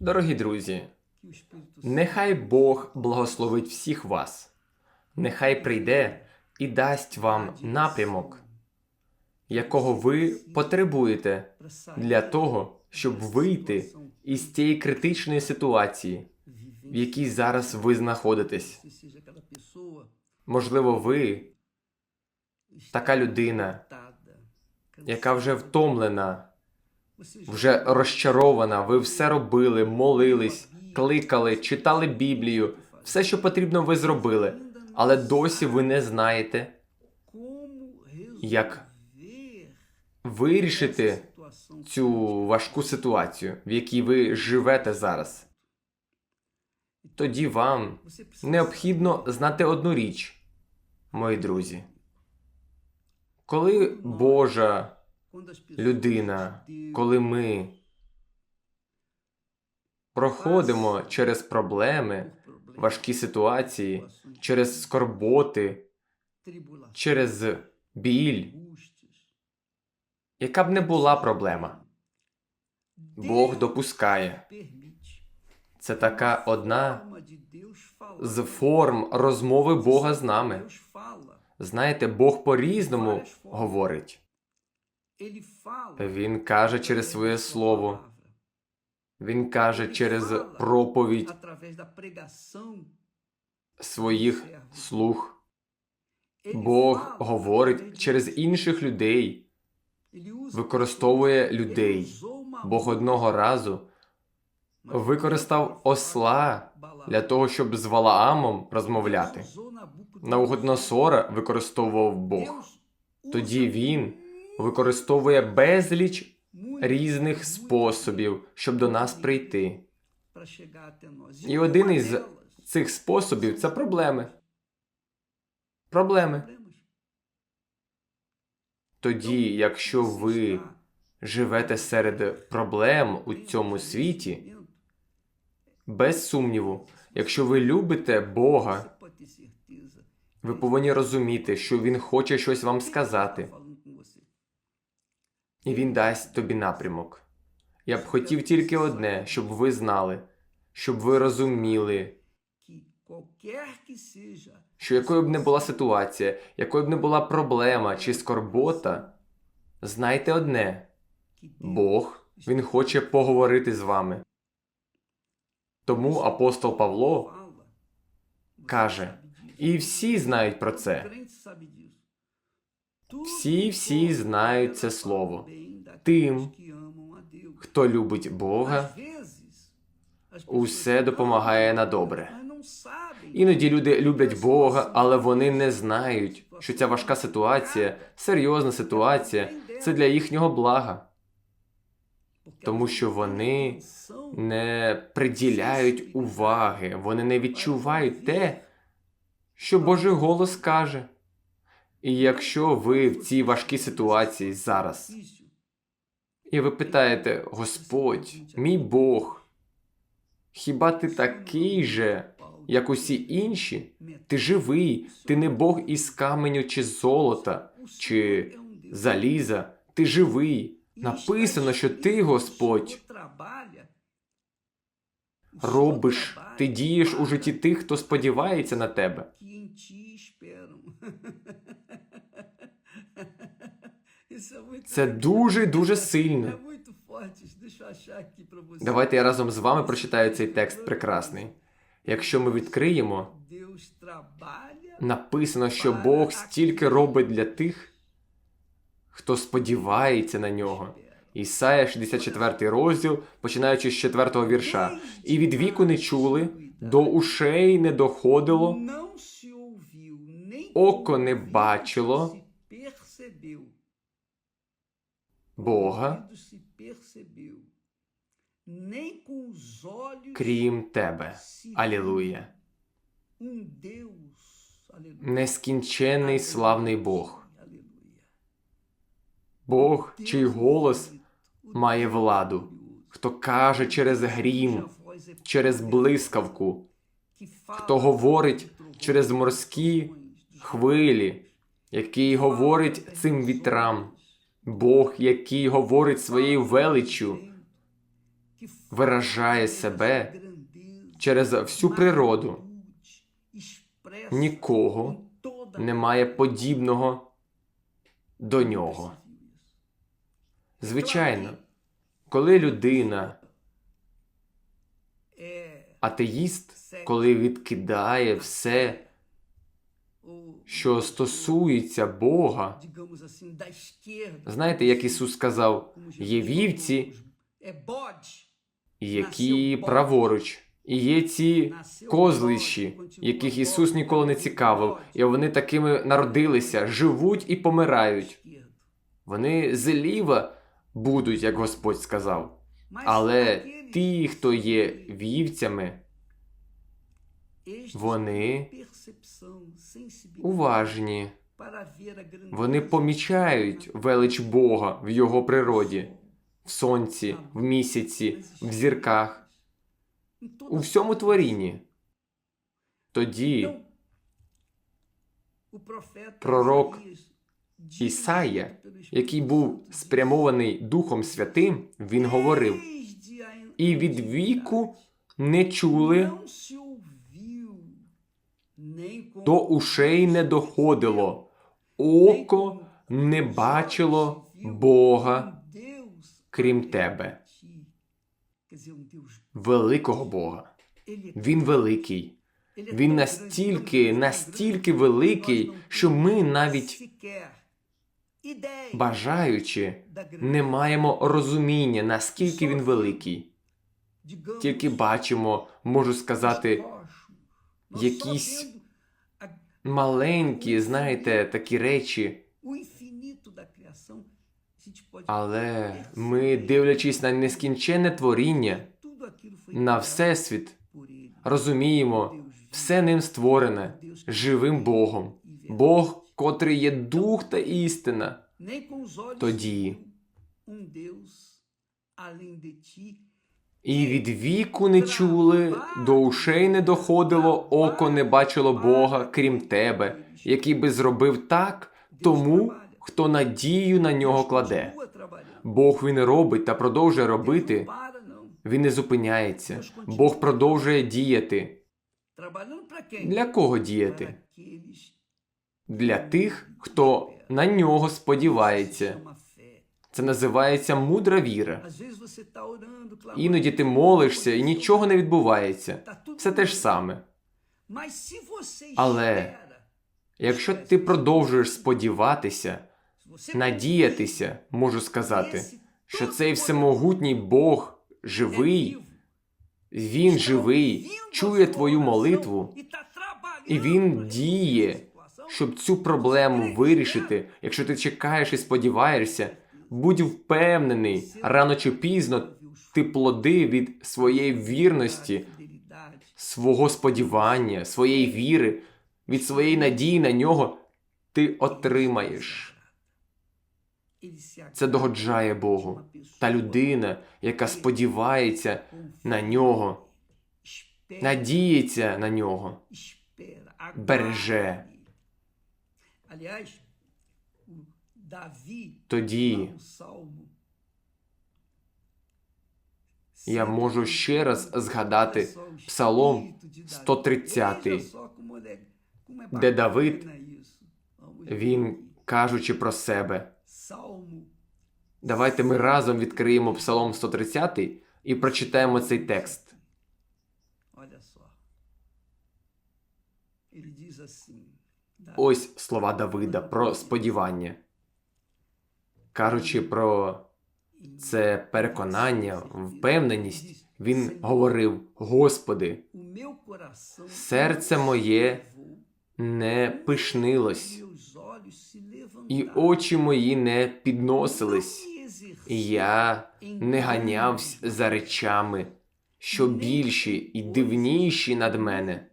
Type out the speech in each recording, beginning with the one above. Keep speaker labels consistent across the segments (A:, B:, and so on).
A: Дорогі друзі, нехай Бог благословить всіх вас. Нехай прийде і дасть вам напрямок, якого ви потребуєте для того, щоб вийти із цієї критичної ситуації, в якій зараз ви знаходитесь. Можливо, ви така людина, яка вже втомлена, вже розчарована. Ви все робили, молились, кликали, читали Біблію, все, що потрібно, ви зробили, але досі ви не знаєте, як вирішити цю важку ситуацію, в якій ви живете зараз. Тоді вам необхідно знати одну річ, мої друзі. Коли Божа людина, коли ми проходимо через проблеми, важкі ситуації, через скорботи, через біль, яка б не була проблема, Бог допускає. Це така одна з форм розмови Бога з нами. Знаєте, Бог по-різному говорить. Він каже через своє слово, він каже через проповідь своїх слуг. Бог говорить через інших людей, використовує людей. Бог одного разу використав осла для того, щоб з Валаамом розмовляти.
B: Usou
A: використовував Бог. Тоді він використовує безліч різних способів, щоб до нас прийти. І один із цих способів це проблеми. Проблеми. Тоді, якщо ви живете серед проблем у цьому світі, без сумніву, якщо ви любите Бога, ви повинні розуміти, що Він хоче щось вам сказати. І Він дасть тобі напрямок. Я б хотів тільки одне, щоб ви знали, щоб ви розуміли, що якою б не була ситуація, якою б не була проблема чи скорбота, знайте одне: Бог, Він хоче поговорити з вами. Тому апостол Павло каже, і всі знають про це. Всі, всі знають це слово. Тим. Хто любить Бога, усе допомагає
B: "Ah,
A: на добре. Іноді люди люблять Бога, але вони не знають, що ця важка ситуація, серйозна ситуація, це для їхнього блага, тому що вони не приділяють уваги, вони не відчувають те, що Божий голос каже. І якщо ви в цій важкій ситуації зараз, і ви питаєте, Господь, мій Бог, хіба ти такий же, як усі інші? Ти живий, ти не Бог із каменю чи золота, чи заліза, ти живий. Написано, що ти, Господь, робиш, ти дієш у житті тих, хто сподівається на тебе. Це дуже дуже сильно. Давайте я разом з вами прочитаю цей текст прекрасний. Якщо ми відкриємо, написано, що Бог стільки робить для тих, хто сподівається на нього. Ісая 64 розділ, починаючи з 4 вірша. І від віку не чули, до ушей не доходило, око не бачило. Бога, крім тебе. Алілуя.
B: um.
A: Нескінченний славний Бог. Бог, чий голос має владу, хто каже через грім, через блискавку, хто говорить через морські хвилі, який говорить цим вітрам, Бог, який говорить своєю величчю, виражає себе через всю природу. Нікого немає подібного до нього. Звичайно, коли людина атеїст, коли відкидає все, що стосується Бога, знаєте, як Ісус сказав, є вівці, які праворуч, і є ці козлищі, яких Ісус ніколи не цікавив, і вони такими народилися, живуть і помирають. Вони зліва будуть, як Господь сказав. Але ті, хто є вівцями, вони уважні, вони помічають велич Бога в його природі, в сонці, в місяці, в зірках, у всьому творінні. Тоді
B: пророк
A: Ісая, який був спрямований Духом Святим, він говорив: і від віку не чули, до ушей не доходило, око не бачило Бога, крім тебе, великого Бога. Він великий. Він настільки, настільки великий, що ми навіть бажаючи не маємо розуміння, наскільки він великий. Тільки бачимо, можу сказати, якісь маленькі, знаєте, такі речі. Але ми, дивлячись на нескінченне творіння, на всесвіт, розуміємо, все ним створене живим Богом. Бог, котрий є дух та істина.
B: Тоді
A: І від віку не чули, до ушей не доходило, око не бачило Бога, крім тебе, який би зробив так тому, хто надію на нього кладе. Бог він робить та продовжує робити. Він не зупиняється. Бог продовжує діяти. Для кого діяти? Для тих, хто на нього сподівається. Це називається мудра віра. Іноді ти молишся і нічого не відбувається. Все те ж саме.
B: Але
A: Якщо ти продовжуєш сподіватися, надіятися, можу сказати, що цей всемогутній Бог живий, він живий, чує твою молитву, і він діє, щоб цю проблему вирішити. Якщо ти чекаєш і сподіваєшся, будь впевнений, рано чи пізно ти плоди від своєї вірності, свого сподівання, своєї віри, від своєї надії на нього ти отримаєш. Це догоджає Богу. Та людина, яка сподівається на нього, надіється на нього, береже. Тоді я можу ще раз згадати Псалом 130, де Давид, він кажучи про себе. Давайте ми разом відкриємо Псалом 130 і прочитаємо цей текст. Ось слова Давида про сподівання. Кажучи про це переконання, впевненість, він говорив: Господи,
B: серце моє
A: не пишнилось, і очі мої не підносились, я не ганявся за речами, що більші і дивніші над мене.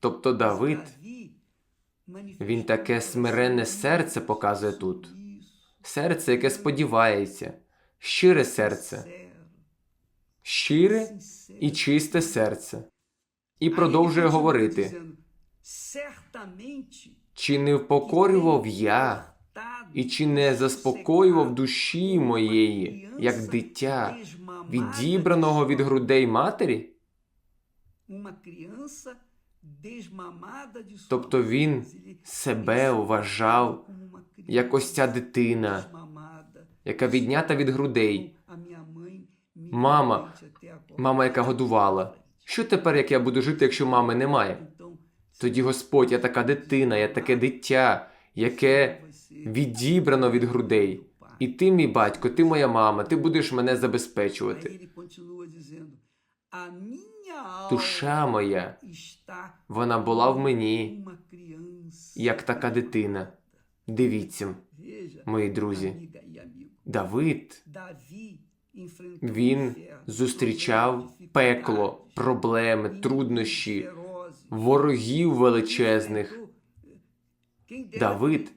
A: Тобто Давид, він таке смиренне серце показує тут. Серце, яке сподівається, щире серце, щире і чисте серце. І продовжує говорити: чи не впокорював я І чи не заспокоював душі моєї, як дитя, відібраного від грудей матері? Тобто він себе вважав як ось ця дитина, яка віднята від грудей, Мама, мама, яка годувала. Що тепер, як я буду жити, якщо мами немає? Тоді, Господь, я така дитина, я таке дитя, яке відібрано від грудей. І ти, мій батько, ти моя мама, ти будеш мене забезпечувати. Душа моя, вона була в мені, як така дитина. Дивіться, мої друзі. Давид, він зустрічав пекло, проблеми, труднощі, ворогів величезних. Давид,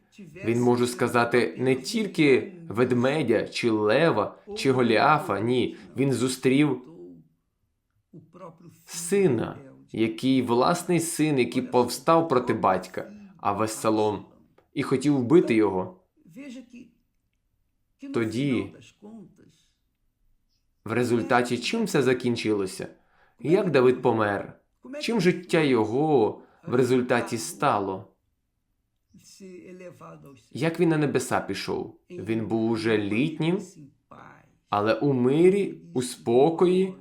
A: Він може сказати не тільки ведмедя, чи лева, чи голіафа. Ні, він зустрів сина, який власний син, який повстав проти батька, а Веселом, і хотів вбити його. Тоді, В результаті чим все закінчилося? Як Давид помер? Чим життя його в результаті стало? Як він на небеса пішов? Він був уже літнім, але у мирі, у спокої,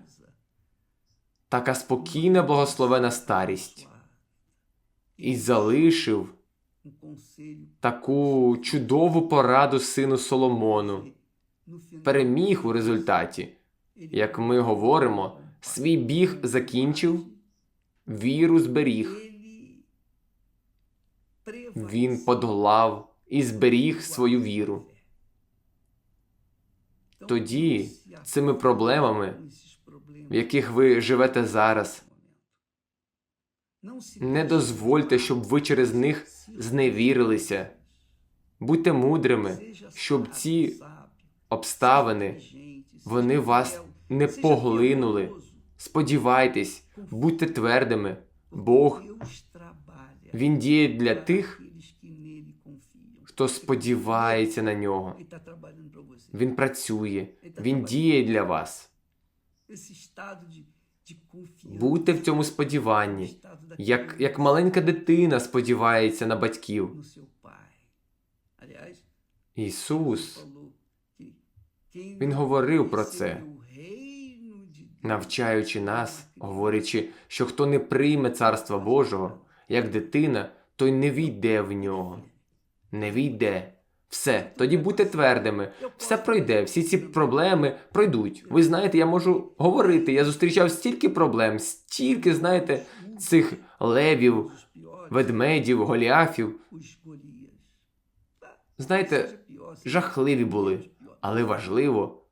A: така спокійна, благословена старість. І залишив таку чудову пораду сину Соломону. Переміг у результаті. Як ми говоримо, свій біг закінчив, віру зберіг. Він подолав і зберіг свою віру. Тоді цими проблемами, в яких ви живете зараз, не дозвольте, щоб ви через них зневірилися. Будьте мудрими, щоб ці обставини вони вас не поглинули. Сподівайтесь, будьте твердими. Бог Він діє для тих, хто сподівається на нього. Він працює, він діє для вас. Будьте в цьому сподіванні, як, як маленька дитина сподівається на батьків. Ісус Він говорив про це, навчаючи нас, говорячи, що хто не прийме царства Божого, як дитина, той не війде в нього. Не війде. Все, тоді будьте твердими. Все пройде, всі ці проблеми пройдуть. Ви знаєте, я можу говорити. Я зустрічав стільки проблем, стільки, знаєте, цих левів, ведмедів, голіафів. Знаєте, жахливі були. Але важливо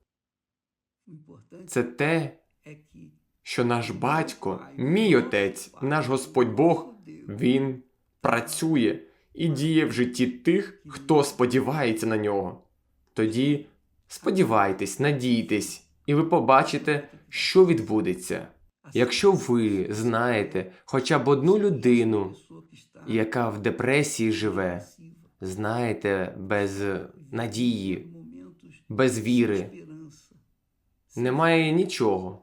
A: це те, що наш батько, мій отець, наш Господь Бог, він працює і діє в житті тих, хто сподівається на нього. Тоді сподівайтесь, надійтесь, і ви побачите, що відбудеться. Якщо ви знаєте хоча б одну людину, яка в депресії живе, знаєте, без надії, без віри, немає нічого.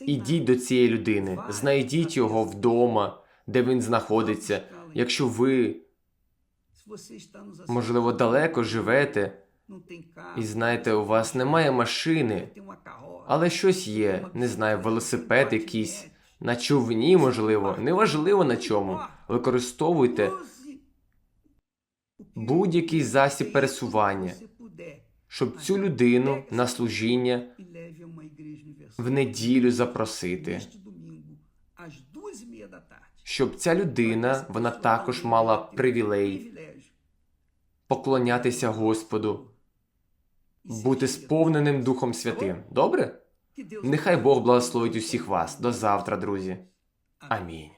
A: Ідіть до цієї людини, знайдіть його вдома, де він знаходиться. Якщо ви, можливо, далеко живете, і знаєте, у вас немає машини, але щось є, не знаю, велосипед якийсь, на човні, можливо, неважливо на чому. Використовуйте будь-який засіб пересування, щоб цю людину на служіння в неділю запросити, щоб ця людина вона також мала привілей поклонятися Господу, бути сповненим Духом Святим. Добре? Нехай Бог благословить усіх вас. До завтра, друзі. Амінь.